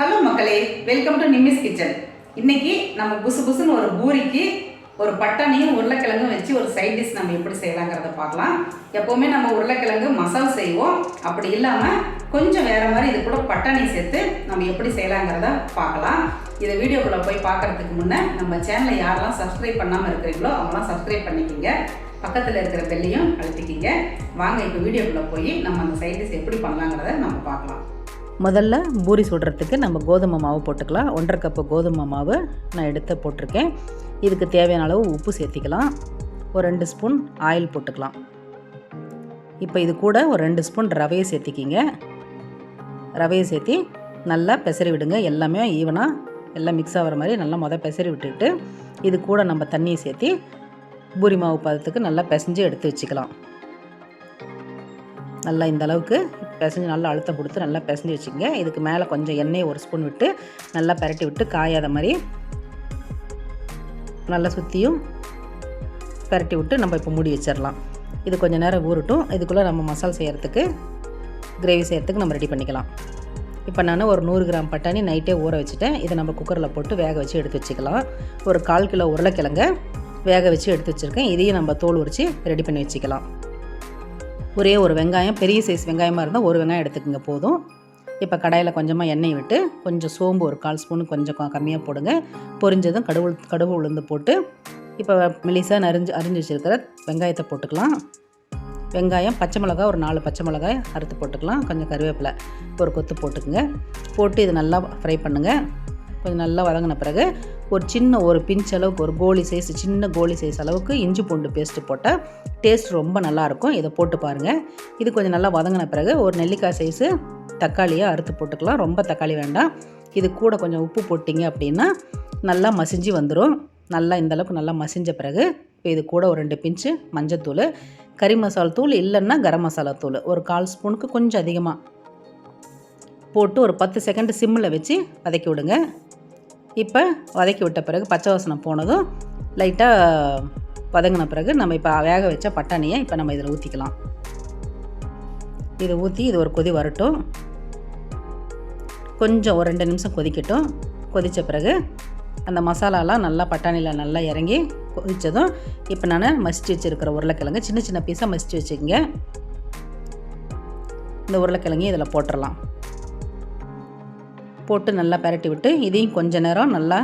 Hello மக்களே. Welcome to Nimmi's kitchen இன்னைக்கு நம்ம புசு புசுன்னு ஒரு பூரிக்கு ஒரு பட்டாணியும் உருளைக்கிழங்கும் வச்சு ஒரு சைட் டிஷ் நம்ம எப்படி செய்யலாங்கிறத பார்க்கலாம். எப்போவுமே நம்ம உருளைக்கிழங்கு மசால் செய்வோம். அப்படி இல்லாமல் கொஞ்சம் வேற மாதிரி இது கூட பட்டாணி சேர்த்து நம்ம எப்படி செய்யலாங்கிறத பார்க்கலாம். இதை வீடியோக்குள்ளே போய் பார்க்கறதுக்கு முன்னே நம்ம சேனலை யாரெல்லாம் சப்ஸ்கிரைப் பண்ணாமல் இருக்கிறீங்களோ அவங்களாம் சப்ஸ்கிரைப் பண்ணிக்கிங்க. பக்கத்தில் இருக்கிற பெல்லையும் அழுத்திக்கிங்க. வாங்க இப்போ வீடியோக்குள்ளே போய் நம்ம அந்த சைட் டிஷ் எப்படி பண்ணலாங்கிறத நம்ம பார்க்கலாம். முதல்ல பூரி சுடுறதுக்கு நம்ம கோதுமை மாவு போட்டுக்கலாம். ஒன்றரை கப்பு கோதுமை மாவு நான் எடுத்து போட்டிருக்கேன். இதுக்கு தேவையான அளவு உப்பு சேர்த்திக்கலாம். ஒரு ரெண்டு ஸ்பூன் ஆயில் போட்டுக்கலாம். இப்போ இது கூட ஒரு ரெண்டு ஸ்பூன் ரவையை சேர்த்திக்கிங்க. ரவையை சேர்த்தி நல்லா பெசரி விடுங்க. எல்லாமே ஈவனாக எல்லாம் மிக்ஸ் ஆகிற மாதிரி நல்லா மொதல் பெசரி விட்டுட்டு இது கூட நம்ம தண்ணியை சேர்த்தி பூரி மாவு பதத்துக்கு நல்லா பிசைஞ்சு எடுத்து வச்சுக்கலாம். நல்லா இந்த அளவுக்கு பிசைஞ்சு நல்லா அழுத்தம் கொடுத்து நல்லா பிசைஞ்சு வச்சுங்க இதுக்கு மேலே கொஞ்சம் எண்ணெய் ஒரு ஸ்பூன் விட்டு நல்லா பரட்டி விட்டு காயாத மாதிரி நல்லா சுற்றியும் பரட்டி விட்டு நம்ம இப்போ மூடி வச்சிடலாம். இது கொஞ்சம் நேரம் ஊறட்டும். இதுக்குள்ளே நம்ம மசாலா செய்கிறதுக்கு கிரேவி செய்கிறதுக்கு நம்ம ரெடி பண்ணிக்கலாம். இப்போ நான் ஒரு நூறு கிராம் பட்டாணி நைட்டே ஊற வச்சுட்டேன். இதை நம்ம குக்கரில் போட்டு வேக வச்சு எடுத்து வச்சுக்கலாம். ஒரு கால் கிலோ உருளைக்கிழங்க வேக வச்சு எடுத்து வச்சுருக்கேன். இதையும் நம்ம தோல் உரித்து ரெடி பண்ணி வச்சுக்கலாம். ஒரே ஒரு வெங்காயம் பெரிய சைஸ் வெங்காயமாக இருந்தால் ஒரு வெங்காயம் எடுத்துக்கோங்க போதும். இப்போ கடாயில் கொஞ்சமாக எண்ணெய் விட்டு கொஞ்சம் சோம்பு ஒரு கால் ஸ்பூன் கொஞ்சம் கம்மியாக போடுங்க. பொரிஞ்சதும் கடுகு உளுந்து- கடுகு உளுந்து போட்டு இப்போ மெலிசாக நரிஞ்சு அரிஞ்சு வச்சுருக்கிற வெங்காயத்தை போட்டுக்கலாம். வெங்காயம் பச்சை மிளகாய் ஒரு நாலு பச்சை மிளகாய் அறுத்து போட்டுக்கலாம். கொஞ்சம் கருவேப்பிலை ஒரு கொத்து போட்டுக்குங்க. போட்டு இது நல்லா ஃப்ரை பண்ணுங்கள் கொஞ்சம் நல்லா வதங்கின பிறகு ஒரு சின்ன ஒரு பிஞ்ச் அளவுக்கு ஒரு கோலி சைஸ் சின்ன கோலி சைஸ் அளவுக்கு இஞ்சி பூண்டு பேஸ்ட்டு போட்டால் டேஸ்ட் ரொம்ப நல்லாயிருக்கும் இதை போட்டு பாருங்கள் இது கொஞ்சம் நல்லா வதங்கின பிறகு ஒரு நெல்லிக்காய் சைஸு தக்காளியை அறுத்து போட்டுக்கலாம். ரொம்ப தக்காளி வேண்டாம். இது கூட கொஞ்சம் உப்பு போட்டிங்க அப்படின்னா நல்லா மசிஞ்சு வந்துடும் நல்லா இந்தளவுக்கு நல்லா மசிஞ்ச பிறகு இப்போ இது கூட ஒரு ரெண்டு பிஞ்சு மஞ்சத்தூள் கறி மசாலா தூள் இல்லைன்னா கரம் மசாலா தூள். ஒரு கால் ஸ்பூனுக்கு கொஞ்சம் அதிகமாக போட்டு ஒரு பத்து செகண்ட் சிம்மில் வச்சு வதக்கி விடுங்க. இப்போ வதக்கி விட்ட பிறகு பச்சை வாசனை போனதும் லைட்டாக வதங்கின பிறகு நம்ம இப்போ வேக வச்ச பட்டாணியை இப்போ நம்ம இதில் ஊற்றிக்கலாம் இதை ஊற்றி இது ஒரு கொதி வரட்டும். கொஞ்சம் ஒரு ரெண்டு நிமிஷம் கொதிக்கட்டும். கொதித்த பிறகு அந்த மசாலாலாம் நல்லா பட்டாணியில் நல்லா இறங்கி கொதித்ததும் இப்போ நான் மசித்து வச்சுருக்கிற உருளைக்கிழங்கு சின்ன சின்ன பீஸாக மசித்து வச்சுக்கோங்க. இந்த உருளைக்கிழங்கையும் இதில் போட்டுடலாம் போட்டு நல்லா பரட்டி விட்டு இதையும் கொஞ்ச நேரம் நல்லா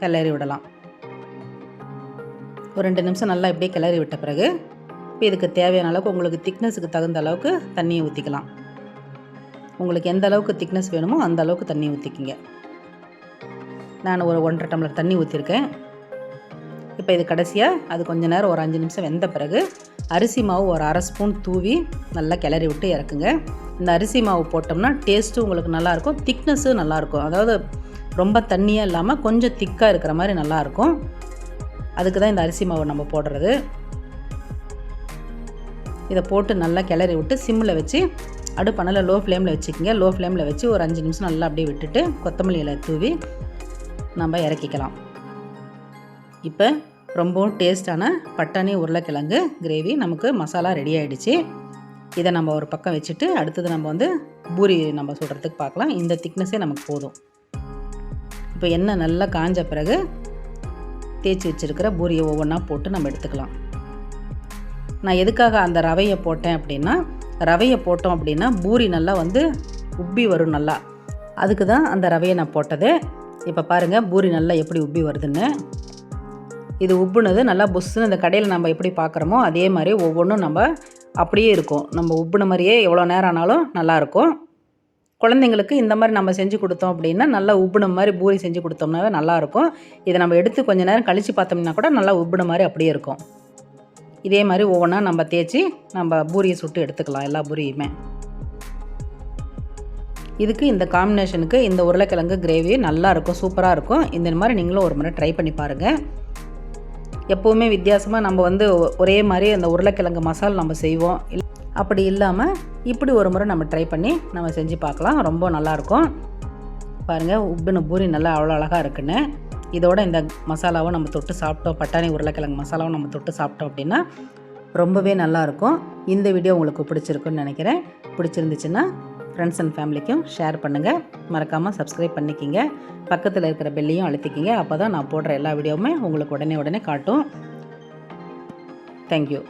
கிளறி விடலாம். ஒரு ரெண்டு நிமிஷம் நல்லா இப்படியே கிளறி விட்ட பிறகு இப்போ இதுக்கு தேவையான அளவுக்கு உங்களுக்கு திக்னஸுக்கு தகுந்த அளவுக்கு தண்ணியை ஊற்றிக்கலாம் உங்களுக்கு எந்த அளவுக்கு திக்னஸ் வேணுமோ அந்த அளவுக்கு தண்ணி ஊற்றிக்கிங்க நான் ஒரு ஒன்றரை டம்ளர் தண்ணி ஊற்றிருக்கேன் இப்போ இது கடைசியாக அது கொஞ்ச நேரம் ஒரு அஞ்சு நிமிஷம் வெந்த பிறகு அரிசி மாவு ஒரு அரை ஸ்பூன் தூவி நல்லா கிளறி விட்டு இறக்குங்க. இந்த அரிசி மாவு போட்டோம்னா டேஸ்ட்டும் உங்களுக்கு நல்லாயிருக்கும் திக்னஸும் நல்லாயிருக்கும். அதாவது ரொம்ப தண்ணியாக இல்லாமல் கொஞ்சம் திக்காக இருக்கிற மாதிரி நல்லாயிருக்கும். அதுக்கு தான் இந்த அரிசி மாவு நம்ம போடுறது. இதை போட்டு நல்லா கிளறி விட்டு சிம்மில் வச்சு அடுப்பணல லோ ஃப்ளேமில் வச்சுக்கோங்க. லோ ஃப்ளேமில் வச்சு ஒரு அஞ்சு நிமிஷம் நல்லா அப்படியே விட்டுட்டு கொத்தமல்லி இலை தூவி நம்ம இறக்கிக்கலாம். இப்போ ரொம்பவும் டேஸ்டான பட்டாணி உருளைக்கிழங்கு கிரேவி நமக்கு மசாலா ரெடி ஆகிடுச்சு இதை நம்ம ஒரு பக்கம் வச்சுட்டு அடுத்தது நம்ம வந்து பூரி நம்ம சுடுறதுக்கு பார்க்கலாம். இந்த திக்னஸே நமக்கு போதும். இப்போ எண்ணெய் நல்லா காஞ்ச பிறகு தேய்ச்சி வச்சுருக்கிற பூரியை ஒவ்வொன்றா போட்டு நம்ம எடுத்துக்கலாம். நான் எதுக்காக அந்த ரவையை போட்டேன் அப்படின்னா ரவையை போட்டோம் அப்படின்னா பூரி நல்லா வந்து உப்பி வரும் நல்லா. அதுக்கு தான் அந்த ரவையை நான் போட்டது. இப்போ பாருங்கள் பூரி நல்லா எப்படி உப்பி வருதுன்னு. இது உப்புனது நல்லா புஷ்ஷுன்னு இந்த கடையில் நம்ம எப்படி பார்க்குறோமோ அதே மாதிரி ஒவ்வொன்றும் நம்ம அப்படியே இருக்கும். நம்ம உப்புன மாதிரியே எவ்வளோ நேரம் ஆனாலும் நல்லாயிருக்கும் குழந்தைங்களுக்கு இந்த மாதிரி நம்ம செஞ்சு கொடுத்தோம் அப்படின்னா நல்லா உப்புன மாதிரி பூரி செஞ்சு கொடுத்தோம்னாவே நல்லாயிருக்கும் இதை நம்ம எடுத்து கொஞ்ச நேரம் கழித்து பார்த்தோம்னா கூட நல்லா உப்புன மாதிரி அப்படியே இருக்கும். இதே மாதிரி ஒவ்வொன்றா நம்ம தேய்ச்சி நம்ம பூரியை சுட்டு எடுத்துக்கலாம் எல்லா பூரியுமே. இதுக்கு இந்த காம்பினேஷனுக்கு இந்த உருளைக்கிழங்கு கிரேவி நல்லா இருக்கும் சூப்பராக இருக்கும். இந்த மாதிரி நீங்களும் ஒரு முறை ட்ரை பண்ணி பாருங்கள் எப்போவுமே வித்தியாசமாக நம்ம வந்து ஒரே மாதிரி அந்த உருளைக்கிழங்கு மசாலா நம்ம செய்வோம். இல்- அப்படி இல்லாமல் இப்படி ஒரு முறை நம்ம ட்ரை பண்ணி நம்ம செஞ்சு பார்க்கலாம். ரொம்ப நல்லாயிருக்கும். பாருங்கள் உப்புன பூரி நல்லா அவ்வளோ அழகாக இருக்குன்னு. இதோட இந்த மசாலாவும் நம்ம தொட்டு சாப்பிட்டோம். பட்டாணி உருளைக்கிழங்கு மசாலாவும் நம்ம தொட்டு சாப்பிட்டோம் அப்படின்னா ரொம்பவே நல்லாயிருக்கும். இந்த வீடியோ உங்களுக்கு பிடிச்சிருக்குன்னு நினைக்கிறேன். பிடிச்சிருந்துச்சுன்னா ஃப்ரெண்ட்ஸ் அண்ட் ஃபேமிலிக்கும் ஷேர் பண்ணுங்கள் மறக்காமல் சப்ஸ்கிரைப் பண்ணிக்கிங்க. பக்கத்தில் இருக்கிற பெல்லையும் அழுத்திக்கிங்க. அப்போ தான் நான் போடுற எல்லா வீடியோவுமே உங்களுக்கு உடனே உடனே காட்டும். தேங்க்யூ